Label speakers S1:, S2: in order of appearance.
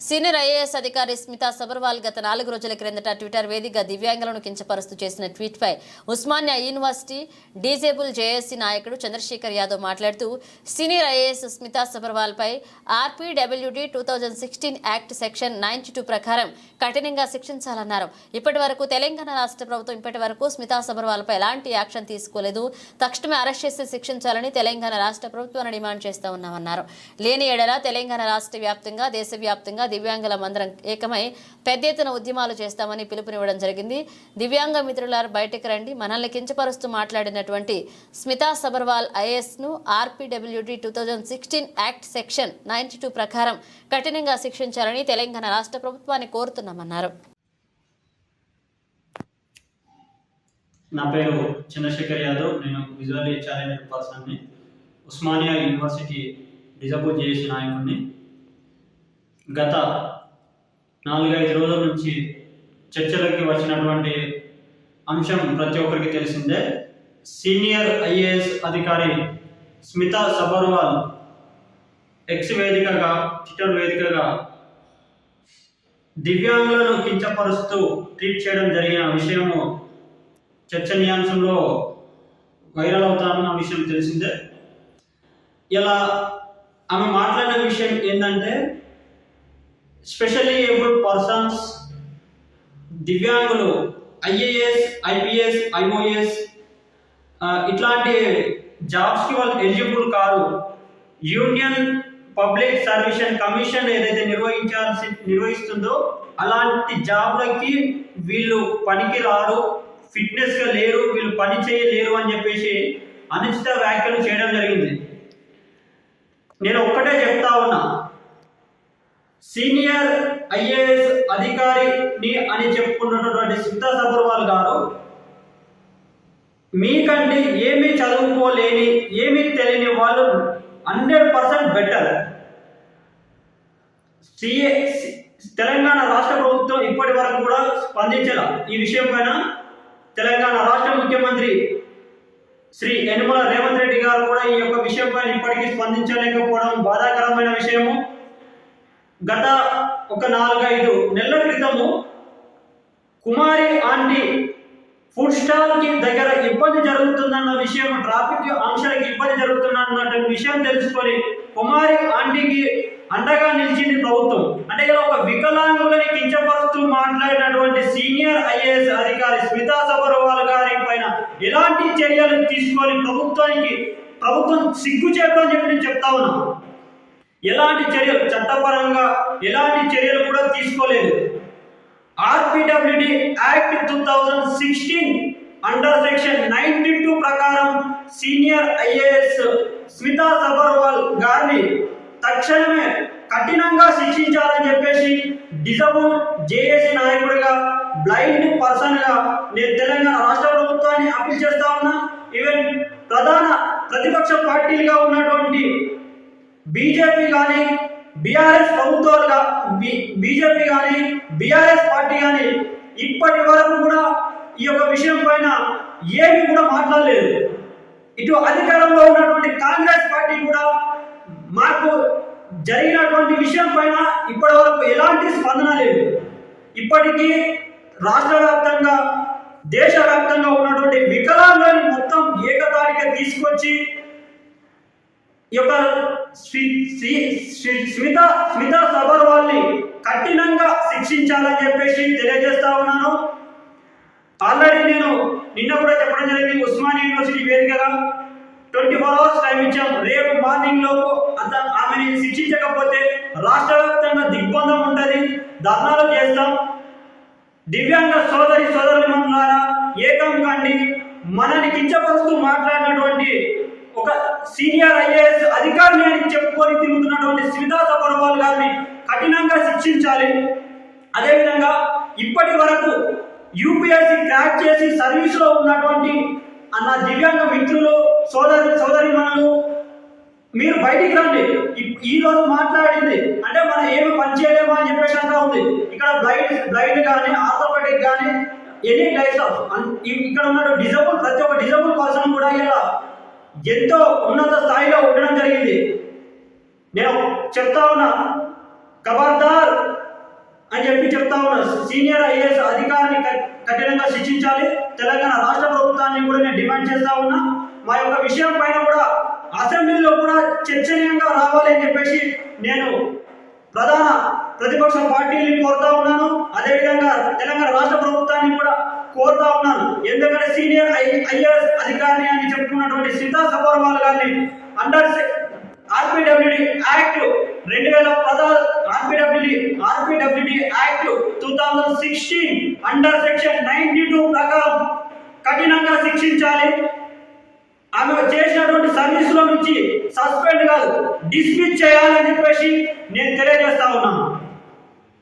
S1: Senior IAS అధికారి స్మితా సబర్వాల్ గత నాలుగు రోజుల క్రిందట ట్విట్టర్ వేదికగా దివ్యాంగులను కించపరుస్తూ చేసిన ట్వీట్పై ఉస్మానియా యూనివర్సిటీ డీజేబుల్ జేఏసీ నాయకుడు చంద్రశేఖర్ యాదవ్ మాట్లాడుతూ senior IAS Smita సబర్వాల్పై RPWD two thousand sixteen act section ninety two ప్రకారం కఠినంగా శిక్షించాలన్నారు. ఇప్పటి వరకు తెలంగాణ రాష్ట్ర ప్రభుత్వం ఇప్పటి వరకు స్మితా సబర్వాల్పై ఎలాంటి యాక్షన్ తీసుకోలేదు. తక్షణమే అరెస్ట్ చేసి శిక్షించాలని తెలంగాణ రాష్ట్ర ప్రభుత్వాన్ని డిమాండ్ చేస్తా ఉన్నామన్నారు. లేని ఏడల తెలంగాణ రాష్ట్ర వ్యాప్తంగా దేశవ్యాప్తంగా దివ్యాంగుల మందరం ఏకమై పెద్ద ఎత్తున ఉద్యమాలు చేస్తామని పిలుపునివ్వడం జరిగింది. దివ్యాంగ మిత్రులారు బయటకు రండి. మనల్ని కించపరుస్తూ మాట్లాడినటువంటి స్మితా సబర్వాల్ ఐఏఎస్ను ను two thousand sixteen act section ninety two ప్రకారం కఠినంగా శిక్షించాలని తెలంగాణ రాష్ట్ర ప్రభుత్వాన్ని కోరుతున్నామన్నారు.
S2: నా పేరు చంద్రశేఖర్ యాదవ్. నేను విజువల్లీ ఛాలెంజ్ పర్సన్ని ఉస్మానియా యూనివర్సిటీ డిజబుల్ చేసి నాయకుడిని. గత నాలుగైదు రోజుల నుంచి చర్చలోకి వచ్చినటువంటి అంశం ప్రతి ఒక్కరికి తెలిసిందే. సీనియర్ ఐఏఎస్ అధికారి స్మితా సబర్వాల్ ఎక్స్ వేదికగా ట్విట్టర్ వేదికగా దివ్యాంగులను కించపరుస్తూ ట్వీట్ చేయడం జరిగిన విషయము చర్చనీయాంశంలో వైరల్ అవుతామన్న విషయం తెలిసిందే. ఇలా ఆమె మాట్లాడిన విషయం ఏంటంటే స్పెషల్లీ ఏబుల్డ్ పర్సన్స్ దివ్యాంగులు ఐఏఎస్ ఐపీఎస్ ఐఓఎస్ ఇట్లాంటి జాబ్స్కి వాళ్ళు ఎలిజిబుల్ కాదు యూనియన్ పబ్లిక్ సర్వీషన్ కమిషన్ ఏదైతే నిర్వహించాల్సి నిర్వహిస్తుందో అలాంటి జాబ్లకి వీళ్ళు పనికి రారు ఫిట్నెస్గా లేరు వీళ్ళు పని చేయలేరు అని చెప్పేసి అనిశ్చిత వ్యాఖ్యలు చేయడం జరిగింది. నేను ఒక్కటే చెప్తా ఉన్నా. సీనియర్ ఐఏఎస్ అధికారిని అని చెప్పుకున్నటువంటి సీతా సబర్వాల్ గారు మీకంటే ఏమీ చదువుకోలేని ఏమీ తెలియని వాళ్ళు hundred percent better. CA Telangana రాష్ట్ర ప్రభుత్వం ఇప్పటి వరకు కూడా స్పందించాల. ఈ విషయం పైన తెలంగాణ రాష్ట్ర ముఖ్యమంత్రి శ్రీ యనమల రేవంత్ రెడ్డి గారు కూడా ఈ యొక్క విషయం పైన ఇప్పటికీ స్పందించలేకపోవడం బాధాకరమైన విషయము. గత ఒక నాలుగైదు నెలల క్రితము కుమారి ఆంటీ ఫుడ్ స్టాల్కి దగ్గర ఇబ్బంది జరుగుతుందన్న విషయం ట్రాఫిక్ అంశాలకి ఇబ్బంది జరుగుతుందన్న విషయం తెలుసుకొని కుమారి ఆంటీకి అండగా నిలిచింది ప్రభుత్వం. అంటే ఇలా ఒక వికలాంగులని కించపరుస్తూ మాట్లాడినటువంటి సీనియర్ ఐఏఎస్ అధికారి స్మితా సబర్వాల్ గారి పైన ఎలాంటి చర్యలు తీసుకొని ప్రభుత్వానికి ప్రభుత్వం సిగ్గు చేయడం చెప్పి నేను చెప్తా ఉన్నాను ఎలాంటి చర్యలు? చట్టపరంగా ఎలాంటి చర్యలు కూడా తీసుకోలేదు. RPWD act two thousand sixteen under section ninety two ప్రకారం సీనియర్ ఐఏఎస్ స్మితా సబర్వాల్ గారిని తక్షణమే కఠినంగా శిక్షించాలని చెప్పేసి డిజబుల్ జేఏసీ నాయకుడిగా బ్లైండ్ పర్సన్గా నేను తెలంగాణ రాష్ట్ర ప్రభుత్వాన్ని అప్పీల్ చేస్తా ఉన్నా. ఈవెన్ ప్రధాన ప్రతిపక్ష పార్టీలుగా ఉన్నటువంటి బీజేపీ కానీ బీఆర్ఎస్ ప్రభుత్వాలుగా బీజేపీ కానీ బీఆర్ఎస్ పార్టీ కానీ ఇప్పటి వరకు కూడా ఈ యొక్క విషయం పైన ఏమి కూడా మాట్లాడలేదు. ఇటు అధికారంలో ఉన్నటువంటి కాంగ్రెస్ పార్టీ కూడా మాకు జరిగినటువంటి విషయం పైన ఇప్పటి వరకు ఎలాంటి స్పందన లేదు. ఇప్పటికీ రాష్ట్ర వ్యాప్తంగా దేశవ్యాప్తంగా ఉన్నటువంటి వికలాంగులను మొత్తం ఏకతాటిగా తీసుకొచ్చి ఈ యొక్క శ్రీ శ్రీ- శ్రీ- స్మిత స్మిత సబర్వాల్ని కఠినంగా శిక్షించాలని చెప్పేసి తెలియజేస్తా ఉన్నాను. ఆల్రెడీ నేను నిన్న కూడా చెప్పడం జరిగింది ఉస్మాన్ యూనివర్సిటీ వేదికగా. ట్వంటీ ఫోర్ అవర్స్ టైం ఇచ్చాం. రేపు మార్నింగ్ లోపు అంత ఆమెని శిక్షించకపోతే రాష్ట్ర వ్యాప్తంగా దిగ్బంధం ఉంటుంది. ధర్నాలు చేస్తాం. దివ్యాంగ సోదరి సోదరుల ద్వారా ఏకం కండి. మనని కించపరుస్తూ మాట్లాడినటువంటి ఒక సీనియర్ ఐఏఎస్ అధికారిని అని చెప్పుకొని తిరుగుతున్నటువంటి శ్రీదాస్ అగర్వాల్ గారిని కఠినంగా శిక్షించాలి. అదేవిధంగా ఇప్పటి వరకు యూపీఎస్సీ క్రాక్ చేసి సర్వీస్లో ఉన్నటువంటి అన్న దివ్యాంగ మిత్రులు సోదరి సోదరి మీరు బయటికి రండి. ఈ- రోజు మాట్లాడింది. అంటే మనం ఏమి పని చేయలేము అని చెప్పేసి అంతా ఉంది. ఇక్కడ బ్లైండ్ బ్లైండ్ కానీ ఆర్థోపెటిక్ కానీ ఎనీ టైప్స్ ఆఫ్ ఇక్కడ ఉన్న డిజబుల్ ప్రతి ఒక్క డిజబుల్ ఎంతో ఉన్నత స్థాయిలో ఉండడం జరిగింది. నేను చెప్తా ఉన్నా ఖబర్దార్ అని చెప్పి చెప్తా ఉన్నా సీనియర్ ఐఏఎస్ అధికారిని కఠినంగా శిక్షించాలి. తెలంగాణ రాష్ట్ర ప్రభుత్వాన్ని కూడా నేను డిమాండ్ చేస్తా ఉన్నా. మా యొక్క విషయం పైన కూడా అసెంబ్లీలో కూడా చర్చనీయంగా రావాలి అని చెప్పేసి నేను ప్రధాన ప్రతిపక్ష పార్టీని కోరుతా ఉన్నాను. అదేవిధంగా తెలంగాణ రాష్ట్ర ప్రభుత్వాన్ని కూడా కోరుతా ఉన్నాను. ఎందుకంటే సీనియర్ ఐఏఎస్ అధికారిని అని చెప్పుకున్నటువంటి సీతా సబర్వాల్ గారిని అండర్ ఆర్పిడబ్ల్యూడి యాక్ట్ రెండు వేల పదహారు RPWD RPWD act two thousand sixteen under section ninety two ప్రకారం కఠినంగా శిక్షించాలి. ఆమె చేసినటువంటి సర్వీస్లో నుంచి సస్పెండ్ కాదు డిస్మిస్ చేయాలని చెప్పేసి నేను తెలియజేస్తా ఉన్నాను.